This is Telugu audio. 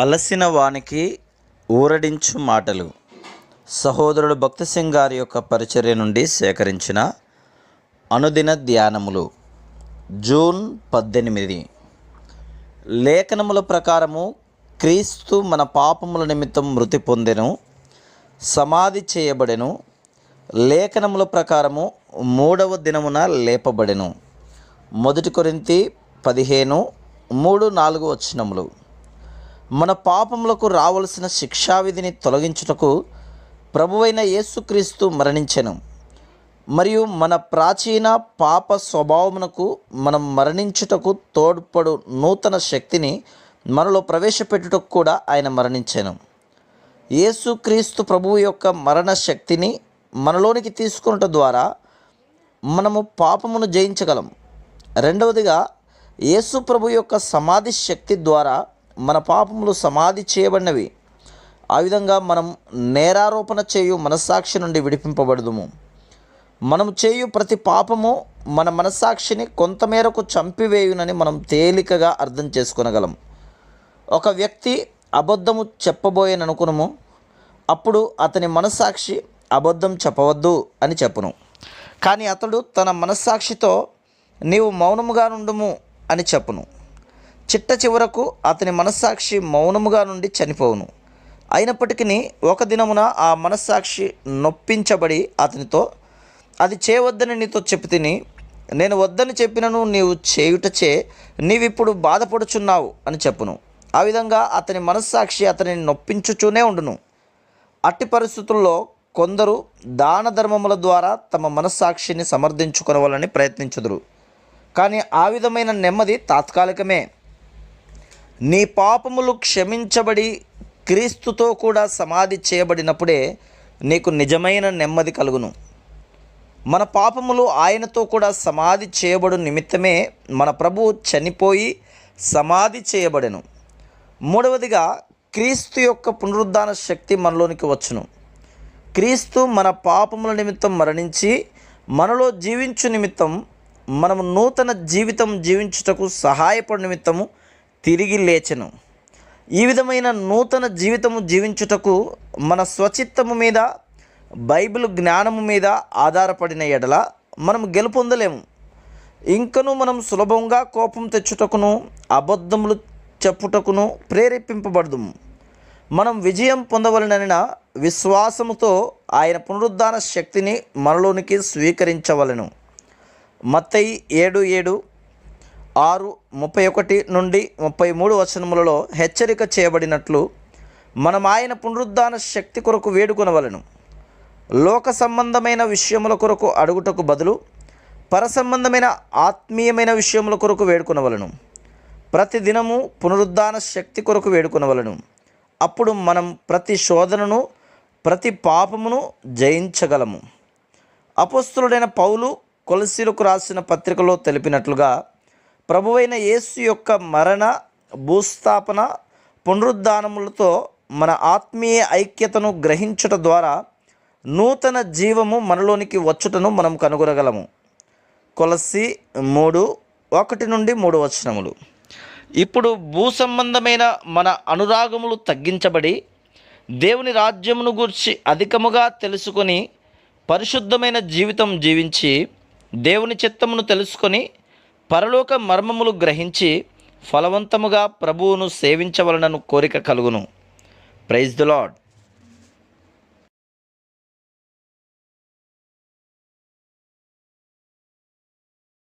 అలసిన వానికి ఊరడించు మాటలు. సహోదరుడు భక్తి సింగ్ గారి యొక్క పరిచర్య నుండి సేకరించిన అనుదిన ధ్యానములు. జూన్ పద్దెనిమిది. లేఖనముల ప్రకారము క్రీస్తు మన పాపముల నిమిత్తం మృతి పొందెను సమాధి చేయబడెను. లేఖనముల ప్రకారము మూడవ దినమున లేపబడెను. మొదటి కొరింతి పదిహేను మూడు నాలుగు వచ్చినములు మన పాపములకు రావలసిన శిక్షావిధిని తొలగించుటకు ప్రభువైన యేసుక్రీస్తు మరణించెను. మరియు మన ప్రాచీన పాప స్వభావమునకు మనం మరణించుటకు తోడ్పడు నూతన శక్తిని మనలో ప్రవేశపెట్టుటకు కూడా ఆయన మరణించాను. యేసుక్రీస్తు ప్రభువు యొక్క మరణ శక్తిని మనలోనికి తీసుకున్నట ద్వారా మనము పాపమును జయించగలం. రెండవదిగా యేసు ప్రభు యొక్క సమాధి శక్తి ద్వారా మన పాపములు సమాధి చేయబడినవి. ఆ విధంగా మనం నేరారోపణ చేయు మనస్సాక్షి నుండి విడిపింపబడదుము. మనం చేయు ప్రతి పాపము మన మనస్సాక్షిని కొంతమేరకు చంపివేయునని మనం తేలికగా అర్థం చేసుకొనగలం. ఒక వ్యక్తి అబద్ధము చెప్పబోయేననుకునము అప్పుడు అతని మనస్సాక్షి అబద్ధం చెప్పవద్దు అని చెప్పును. కానీ అతడు తన మనస్సాక్షితో నీవు మౌనముగా నుండుము అని చెప్పును. చిట్ట చివరకు అతని మనస్సాక్షి మౌనముగా నుండి చనిపోవును. అయినప్పటికీ ఒక దినమున ఆ మనస్సాక్షి నొప్పించబడి అతనితో అది చేయవద్దని నీతో చెప్పి తిని నేను వద్దని చెప్పినను నీవు చేయుటచే నీవిప్పుడు బాధపడుచున్నావు అని చెప్పును. ఆ విధంగా అతని మనస్సాక్షి అతనిని నొప్పించుచూనే ఉండును. అట్టి పరిస్థితుల్లో కొందరు దాన ధర్మముల ద్వారా తమ మనస్సాక్షిని సమర్థించుకొనవాలని ప్రయత్నించుదురు. కానీ ఆ విధమైన నెమ్మది తాత్కాలికమే. నీ పాపములు క్షమించబడి క్రీస్తుతో కూడా సమాధి చేయబడినప్పుడే నీకు నిజమైన నెమ్మది కలుగును. మన పాపములు ఆయనతో కూడా సమాధి చేయబడు నిమిత్తమే మన ప్రభువు చనిపోయి సమాధి చేయబడెను. మూడవదిగా క్రీస్తు యొక్క పునరుద్ధాన శక్తి మనలోనికి వచ్చును. క్రీస్తు మన పాపముల నిమిత్తం మరణించి మనలో జీవించు నిమిత్తం మనము నూతన జీవితం జీవించుటకు సహాయపడు నిమిత్తము తిరిగి లేచెను. ఈ విధమైన నూతన జీవితము జీవించుటకు మన స్వచిత్తము మీద బైబిల్ జ్ఞానము మీద ఆధారపడిన ఎడల మనం గెలుపొందలేము. ఇంకను మనం సులభంగా కోపం తెచ్చుటకును అబద్ధములు చెప్పుటకును ప్రేరేపింపబడదుము. మనం విజయం పొందవలనైన విశ్వాసముతో ఆయన పునరుద్ధాన శక్తిని మనలోనికి స్వీకరించవలను. మత్తయి ఏడు ఏడు ఆరు ముప్పై ఒకటి నుండి ముప్పై మూడు వచనములలో హెచ్చరిక చేయబడినట్లు మనం ఆయన పునరుద్ధాన శక్తి కొరకు వేడుకొనవలను. లోక సంబంధమైన విషయముల కొరకు అడుగుటకు బదులు పర సంబంధమైన ఆత్మీయమైన విషయముల కొరకు వేడుకొనవలను. ప్రతి దినము పునరుద్ధాన శక్తి కొరకు వేడుకొనవలను. అప్పుడు మనం ప్రతి శోధనను ప్రతి పాపమును జయించగలము. అపస్తులుడైన పౌలు కొలసీలకు రాసిన పత్రికలో తెలిపినట్లుగా ప్రభువైన యేసు యొక్క మరణ భూస్థాపన పునరుద్ధానములతో మన ఆత్మీయ ఐక్యతను గ్రహించుట ద్వారా నూతన జీవము మనలోనికి వచ్చుటను మనం కనుగొనగలము. కొలసి మూడు ఒకటి నుండి మూడు వచనములు. ఇప్పుడు భూ సంబంధమైన మన అనురాగములు తగ్గించబడి దేవుని రాజ్యమును గూర్చి అధికముగా తెలుసుకొని పరిశుద్ధమైన జీవితం జీవించి దేవుని చిత్తమును తెలుసుకొని పరలోక మర్మములు గ్రహించి ఫలవంతముగా ప్రభువును సేవించవలనను కోరిక కలుగును. Praise the lord